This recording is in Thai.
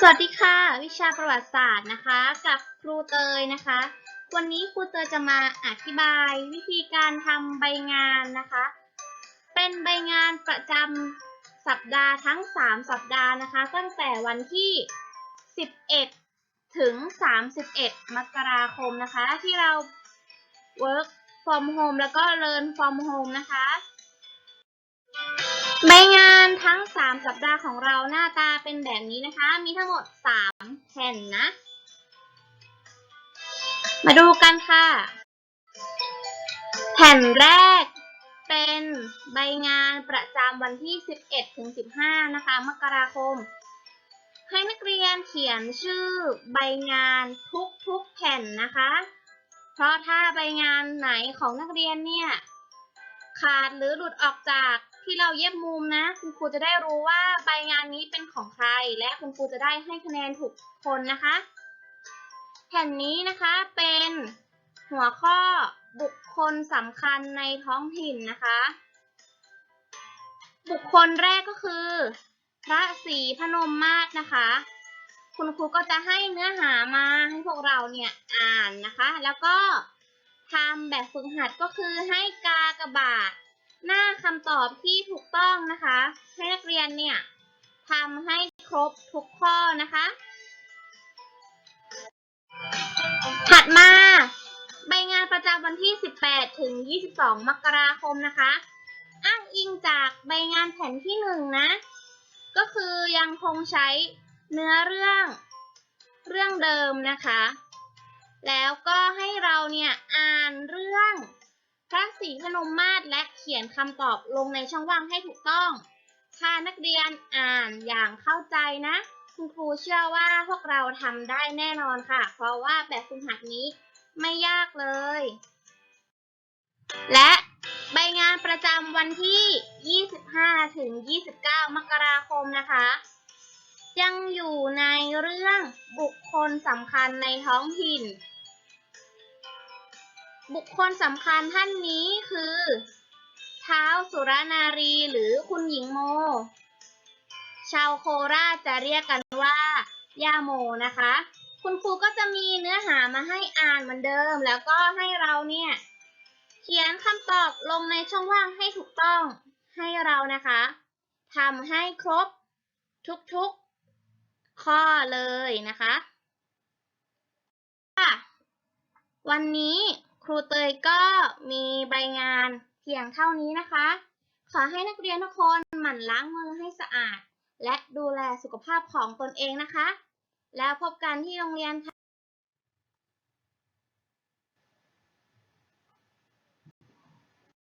สวัสดีค่ะ วิชาประวัติศาสตร์นะคะ กับครูเตยนะคะ วันนี้ครูเตยจะมาอธิบายวิธีการทำใบงานนะคะ เป็นใบงานประจำสัปดาห์ทั้ง 3 สัปดาห์นะคะ ตั้งแต่วันที่ 11 ถึง 31 มกราคมนะคะ ที่เรา work from home แล้วก็ learn from home นะคะ ใบงานทั้ง 3 สัปดาห์ของเราหน้าตาเป็นแบบนี้นะคะ มีทั้งหมด 3 แผ่นนะ มาดูกันค่ะ แผ่นแรกเป็นใบงานประจำวันที่ 11ถึง15 นะคะ มกราคม ให้นักเรียนเขียนชื่อใบงานทุกๆแผ่นนะคะ เพราะถ้าใบงานไหนของนักเรียนเนี่ย ขาดหรือหลุดออกจาก ที่เราเย็บมุมนะ คุณครูจะได้รู้ว่าใบงานนี้เป็นของใคร และคุณครูจะได้ให้คะแนนถูกคนนะคะ แผ่นนี้นะคะเป็นหัวข้อบุคคลสำคัญในท้องถิ่นนะคะ บุคคลแรกก็คือ พระศรีพนมมาศนะคะ คุณครูก็จะให้เนื้อหามาให้พวกเราเนี่ยอ่านนะคะ แล้วก็ทำแบบฝึกหัดก็คือให้กากระบาท หน้าคำตอบที่ถูกต้องนะคะ ให้นักเรียนเนี่ยทำให้ครบทุกข้อนะคะ ถัดมาใบงานประจำวันที่ 18 ถึง 22 มกราคมนะคะ อ้างอิงจากใบงานแผ่นที่หนึ่งนะ ก็คือยังคงใช้เนื้อเรื่องเรื่องเดิมนะคะ แล้วก็ให้เราเนี่ยอ่านเรื่อง พระศรีพนมมาศและเขียนคำตอบลงในช่องว่างให้ถูกต้องถ้านักเรียนอ่านอย่างเข้าใจนะ คุณครูเชื่อว่าพวกเราทำได้แน่นอนค่ะ เพราะว่าแบบฝึกหัดนี้ไม่ยากเลย และใบงานประจำวันที่ 25 ถึง 29 มกราคมนะคะ ยังอยู่ในเรื่องบุคคลสำคัญในท้องถิ่น บุคคลสำคัญท่านนี้คือเท้าวสุรนารีหรือคุณหญิงโม ชาวโคราชจะเรียกกันว่าย่าโมนะคะ คุณครูก็จะมีเนื้อหามาให้อ่านเหมือนเดิม แล้วก็ให้เราเนี่ย เขียนคำตอบลงในช่องว่างให้ถูกต้องให้เรานะคะทำให้ครบทุกๆข้อเลยนะคะค่ะวันนี้ ครูเตยก็มีใบงานเพียงเท่านี้นะคะ ขอให้นักเรียนทุกคนหมั่นล้างมือให้สะอาด และดูแลสุขภาพของตนเองนะคะ แล้วพบกันที่โรงเรียนค่ะ